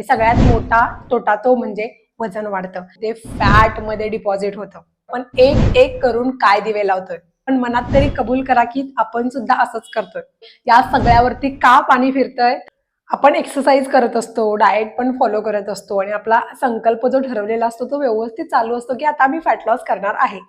आणि सगळ्यात मोठा तोटा तो म्हणजे वजन वाढतं. ते फॅटमध्ये डिपॉझिट होतं. पण एक एक करून काय दिवे लावतोय? पण मनात तरी कबूल करा की आपण सुद्धा असंच करतोय. या सगळ्यावरती का पाणी फिरतंय? आपण एक्सरसाइज करत असतो डाएट पण फॉलो करत असतो आणि आपला संकल्प जो ठरवलेला असतो तो व्यवस्थित चालू असतो की आता मी फॅट लॉस करणार आहे.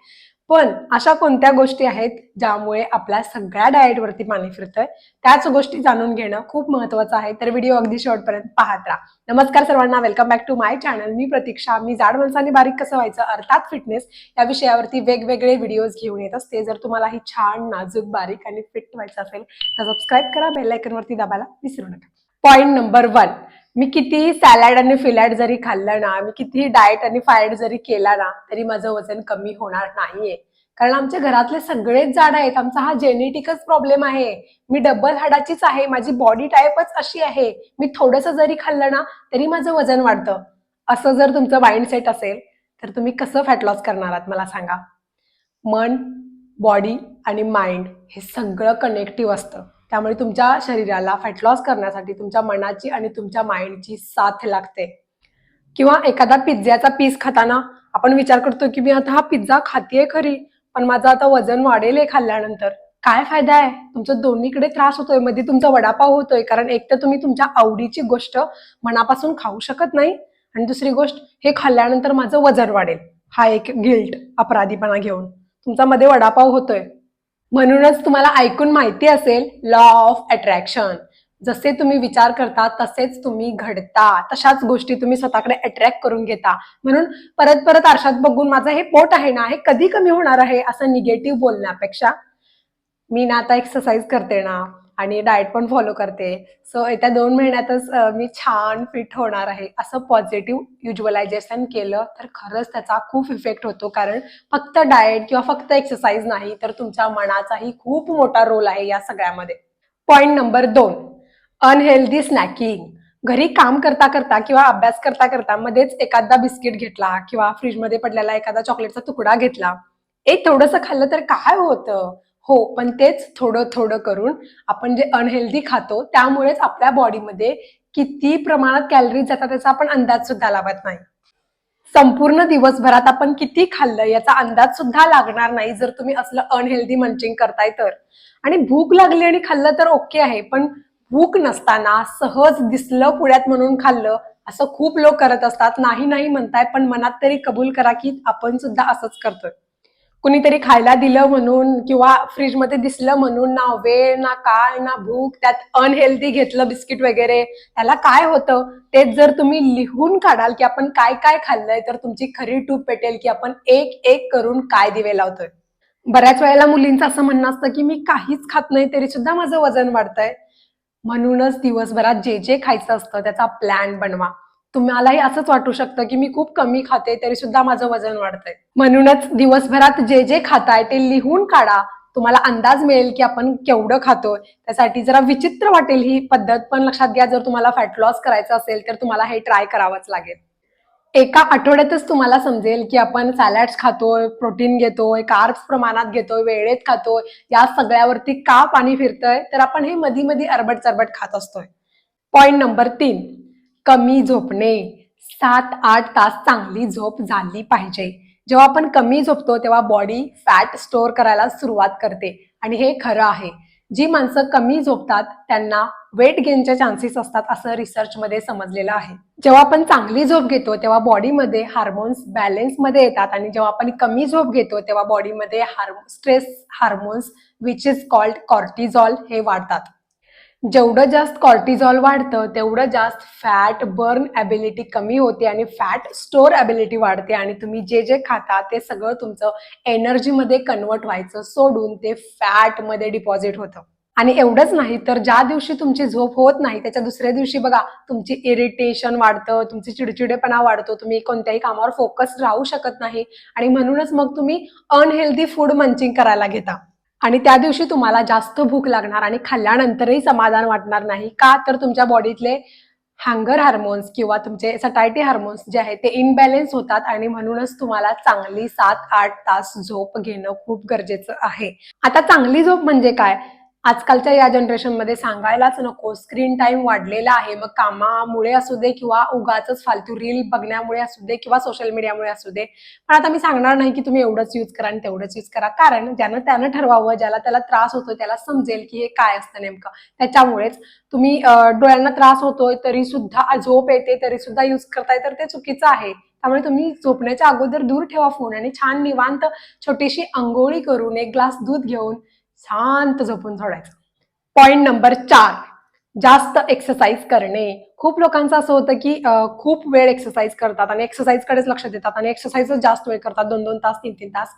पण अशा कोणत्या गोष्टी आहेत ज्यामुळे आपल्या सगळ्या डाएटवरती पाणी फिरतंय? त्याच गोष्टी जाणून घेणं खूप महत्वाचं आहे. तर व्हिडिओ अगदी शेवटपर्यंत पाहत राहा. नमस्कार सर्वांना welcome back to my channel मी प्रतीक्षा. मी जाड माणसाने बारीक कसं व्हायचं? अर्थात फिटनेस या विषयावरती वेगवेगळे व्हिडिओज घेऊन येत असते. जर तुम्हाला ही छान नाजूक बारीक आणि फिट व्हायचं असेल तर सबस्क्राईब करा. बेल आयकनवरती दाबायला विसरू नका. पॉईंट नंबर वन मी कितीही सॅलॅड आणि फिलॅड जरी खाल्लं ना मी कितीही डाएट आणि फायड जरी केला ना तरी माझं वजन कमी होणार नाहीये. कारण आमच्या घरातले सगळेच जाड आहेत आमचा हा जेनेटिकच प्रॉब्लेम आहे. मी डबल हाडाचीच आहे माझी बॉडी टाईपच अशी आहे. मी थोडस जरी खाल्लं ना तरी माझं वजन वाढतं. असं जर तुमचं माइंडसेट असेल तर तुम्ही कसं फॅट लॉस करणार आहात मला सांगा. मन बॉडी आणि माइंड हे सगळं कनेक्टिव्ह असतं. त्यामुळे तुमच्या शरीराला फॅट लॉस करण्यासाठी तुमच्या मनाची आणि तुमच्या माइंडची साथ लागते. किंवा एखादा पिझ्झ्याचा पीस खाताना आपण विचार करतो की मी आता हा पिझ्झा खातेय खरी पण माझं आता वजन वाढेल आहे खाल्ल्यानंतर. काय फायदा आहे? तुमचं दोन्हीकडे त्रास होतोयमध्ये तुमचा वडापाव होतोय कारण एक तर तुम्ही तुमच्या आवडीची गोष्ट मनापासून खाऊ शकत नाही आणि दुसरी गोष्ट हे खाल्ल्यानंतर माझं वजन वाढेल. हा एक गिल्ट अपराधीपणा घेऊन. तुमचा मध्ये वडापाव होतोय. म्हणूनच तुम्हाला ऐकून माहिती असेल लॉ ऑफ अट्रॅक्शन जसे तुम्ही विचार करता तसेच तुम्ही घडता. तशाच गोष्टी तुम्ही स्वतःकडे अट्रॅक्ट करून घेता. म्हणून परत परत आरशात बघून माझं हे पोट आहे ना हे कधी कमी होणार आहे असं निगेटिव्ह बोलण्यापेक्षा मी ना आता एक्सरसाइज करते ना. आणि डाएट पण फॉलो करते. सो येत्या दोन महिन्यातच मी छान फिट होणार आहे असं पॉझिटिव्ह युज्युअलायझेशन केलं तर खरंच त्याचा खूप इफेक्ट होतो. कारण फक्त डाएट किंवा फक्त एक्सरसाइज नाही तर तुमच्या मनाचाही खूप मोठा रोल आहे या सगळ्यामध्ये. पॉईंट नंबर दोन अनहेल्दी स्नॅकिंग घरी काम करता करता किंवा अभ्यास करता करता मध्येच एखादा बिस्किट घेतला किंवा फ्रीजमध्ये पडलेला एखादा चॉकलेटचा तुकडा घेतला एक थोडंसं खाल्लं तर काय होतं? हो पण तेच थोडं थोडं करून आपण जे अनहेल्दी खातो त्यामुळेच आपल्या बॉडीमध्ये किती प्रमाणात कॅलरीज जातात त्याचा आपण अंदाज सुद्धा लावत नाही. संपूर्ण दिवसभरात आपण किती खाल्लं याचा अंदाज सुद्धा लागणार नाही जर तुम्ही असलं अनहेल्दी मंचिंग करताय तर. आणि भूक लागली आणि खाल्लं तर ओके आहे पण भूक नसताना सहज दिसलं पुण्यात म्हणून खाल्लं असं खूप लोक करत असतात नाही नाही म्हणताय पण मनात तरी कबूल करा की आपण सुद्धा असंच करतोय. कुणीतरी खायला दिलं म्हणून किंवा फ्रीजमध्ये दिसलं म्हणून ना वेळ ना काय ना भूक त्यात अनहेल्दी घेतलं बिस्किट वगैरे त्याला काय होतं? तेच जर तुम्ही लिहून काढाल की आपण काय काय खाल्लंय तर तुमची खरी टूप पेटेल की आपण एक एक करून काय दिवे लावतोय. बऱ्याच वेळेला मुलींचं असं म्हणणं असतं की मी काहीच खात नाही तरी सुद्धा माझं वजन वाढतंय. म्हणूनच दिवसभरात जे जे खायचं असतं त्याचा प्लॅन बनवा. तुम्हालाही असंच वाटू शकतं की मी खूप कमी खाते तरी सुद्धा माझं वजन वाढतंय. म्हणूनच दिवसभरात जे जे खाताय ते लिहून काढा. तुम्हाला अंदाज मिळेल की आपण केवढं खातोय. त्यासाठी जरा विचित्र वाटेल ही पद्धत पण लक्षात घ्या जर तुम्हाला फॅट लॉस करायचं असेल तर तुम्हाला हे ट्राय करावंच लागेल. एका आठवड्यातच तुम्हाला समजेल की आपण सॅलॅड्स खातोय प्रोटीन घेतोय कार्ब्स प्रमाणात घेतोय वेळेत खातोय. या सगळ्यावरती का पाणी फिरतंय? तर आपण हे मधी मधी अरबट चरबट खात असतोय. पॉईंट नंबर तीन. कमी झोपणे. सात आठ तास चांगली झोप झाली पाहिजे. जेव्हा आपण कमी झोपतो तेव्हा बॉडी फॅट स्टोअर करायला सुरुवात करते. आणि हे खरं आहे. जी माणसं कमी झोपतात त्यांना वेट गेनचे चान्सेस असतात असं रिसर्चमध्ये समजलेलं आहे. जेव्हा आपण चांगली झोप घेतो तेव्हा बॉडीमध्ये हार्मोन्स बॅलेन्समध्ये येतात. आणि जेव्हा आपण कमी झोप घेतो तेव्हा बॉडीमध्ये hormone stress hormones which is called cortisol हे वाढतात. जेवढं जास्त कॉर्टिझॉल वाढतं तेवढं जास्त फॅट बर्न ॲबिलिटी कमी होते आणि फॅट स्टोअर ॲबिलिटी वाढते आणि तुम्ही जे जे खाता ते सगळं तुमचं एनर्जीमध्ये कन्वर्ट व्हायचं सोडून ते फॅटमध्ये डिपॉझिट होतं. आणि एवढंच नाही तर ज्या दिवशी तुमची झोप होत नाही त्याच्या दुसऱ्या दिवशी बघा तुमची इरिटेशन वाढतं तुमची चिडचिडेपणा वाढतो तुम्ही कोणत्याही कामावर फोकस राहू शकत नाही आणि म्हणूनच मग तुम्ही अनहेल्दी फूड मंचिंग करायला घेता. आणि त्या दिवशी तुम्हाला जास्त भूक लागणार आणि खाल्ल्यानंतरही समाधान वाटणार नाही. का? तर तुमच्या बॉडीतले हँगर हार्मोन्स किंवा तुमचे सटायटी हार्मोन्स जे आहेत ते इनबॅलेन्स होतात आणि म्हणूनच तुम्हाला चांगली सात आठ तास झोप घेणं खूप गरजेचं आहे. आता चांगली झोप म्हणजे काय? आजकालच्या या जनरेशनमध्ये सांगायलाच नको. स्क्रीन टाइम वाढलेला आहे. मग कामामुळे असू दे किंवा उगाच फालतू रील बघण्यामुळे असू दे किंवा सोशल मीडियामुळे असू दे. पण आता मी सांगणार नाही की तुम्ही एवढंच यूज करा आणि तेवढंच यूज करा. कारण ज्यानं त्यानं ठरवावं ज्याला त्याला त्रास होतो त्याला समजेल की हे काय असतं नेमकं. त्याच्यामुळेच तुम्ही डोळ्यांना त्रास होतोय तरी सुद्धा झोप येते तरी सुद्धा यूज करताय तर ते चुकीचं आहे. त्यामुळे तुम्ही झोपण्याच्या अगोदर दूर ठेवा फोन आणि छान निवांत छोटीशी अंघोळी करून एक ग्लास दूध घेऊन शांत झोपून सोडायचं. पॉईंट नंबर चार जास्त एक्सरसाइज करणे. खूप लोकांचं असं होतं की खूप वेळ एक्सरसाइज करतात आणि एक्सरसाइज कडेच लक्ष देतात आणि एक्सरसाइजच जास्त वेळ करतात दोन दोन तास तीन तीन तास.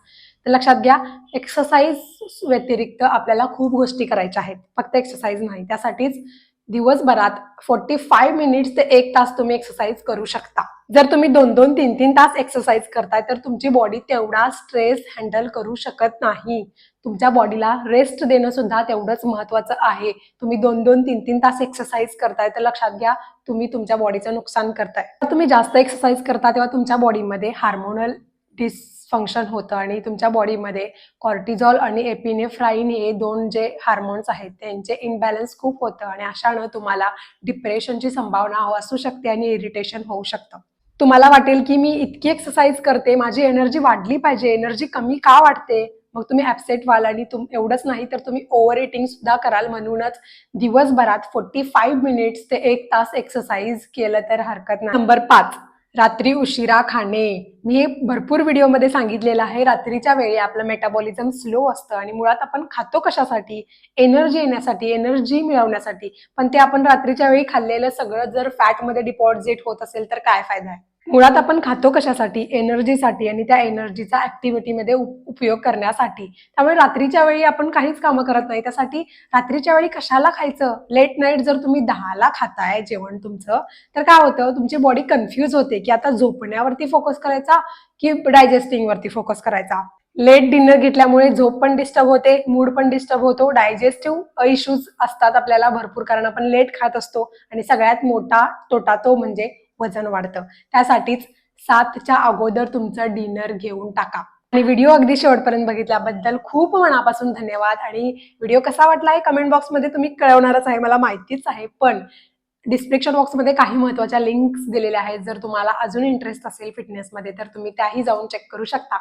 तर लक्षात घ्या एक्सरसाइज व्यतिरिक्त आपल्याला खूप गोष्टी करायच्या आहेत. फक्त एक्सरसाइज नाही त्यासाठीच दिवसभरात फोर्टी फाय मिनिट्स ते एक तास तुम्ही एक्सरसाइज करू शकता. जर तुम्ही दोन दोन तीन तीन तास एक्सरसाइज करताय तर तुमची बॉडी तेवढा स्ट्रेस हँडल करू शकत नाही. तुमच्या बॉडीला रेस्ट देणं सुद्धा तेवढंच महत्वाचं आहे. तुम्ही दोन दोन तीन तीन तास एक्सरसाइज करताय तर लक्षात घ्या तुम्ही तुमच्या बॉडीचं नुकसान करताय. जर तुम्ही जास्त एक्सरसाइज करता तेव्हा तुमच्या बॉडीमध्ये हार्मोनल डिसफंक्शन होतं आणि तुमच्या बॉडीमध्ये कॉर्टिझॉल आणि एपिनेफ्राईन हे दोन जे हार्मोन्स आहेत त्यांचे इनबॅलन्स खूप होतं आणि अशानं तुम्हाला डिप्रेशनची संभावना असू शकते आणि इरिटेशन होऊ शकतं. तुम्हाला वाटेल की मी इतकी एक्सरसाइज करते माझी एनर्जी वाढली पाहिजे एनर्जी कमी का वाटते मग तुम्ही ॲपसेट व्हाल आणि तुम एवढंच नाही तर तुम्ही ओव्हर इटिंग सुद्धा कराल. म्हणूनच दिवसभरात फोर्टी फाईव्ह मिनिट्स ते एक तास एक्सरसाइज केलं तर हरकत नाही. नंबर पाच रात्री उशिरा खाणे. मी हे भरपूर व्हिडिओमध्ये सांगितलेलं आहे. रात्रीच्या वेळी आपलं मेटाबॉलिझम स्लो असतं आणि मुळात आपण खातो कशासाठी? एनर्जी येण्यासाठी एनर्जी मिळवण्यासाठी. पण ते आपण रात्रीच्या वेळी खाल्लेलं सगळं जर फॅटमध्ये डिपॉझिट होत असेल तर काय फायदा आहे? मुळात आपण खातो कशासाठी? एनर्जीसाठी आणि त्या एनर्जीचा ऍक्टिव्हिटीमध्ये उपयोग करण्यासाठी. त्यामुळे रात्रीच्या वेळी आपण काहीच कामं करत नाही. त्यासाठी रात्रीच्या वेळी कशाला खायचं? लेट नाईट जर तुम्ही दहाला खाताय जेवण तुमचं तर काय होतं? तुमची बॉडी कन्फ्यूज होते की आता झोपण्यावरती फोकस करायचा की डायजेस्टिंग वरती फोकस करायचा? लेट डिनर घेतल्यामुळे झोप पण डिस्टर्ब होते मूड पण डिस्टर्ब होतो. डायजेस्टिव्ह इश्यूज असतात आपल्याला भरपूर कारण आपण लेट खात असतो. आणि सगळ्यात मोठा तोटा तो म्हणजे वजन वाढतं. त्यासाठीच सातच्या अगोदर तुमचं डिनर घेऊन टाका. आणि व्हिडिओ अगदी शेवटपर्यंत बघितल्याबद्दल खूप मनापासून धन्यवाद. आणि व्हिडिओ कसा वाटला आहे कमेंट बॉक्समध्ये तुम्ही कळवणारच आहे मला माहितीच आहे. पण डिस्क्रिप्शन बॉक्समध्ये काही महत्त्वाच्या लिंक्स दिलेल्या आहेत. जर तुम्हाला अजून इंटरेस्ट असेल फिटनेसमध्ये तर तुम्ही त्याही जाऊन चेक करू शकता.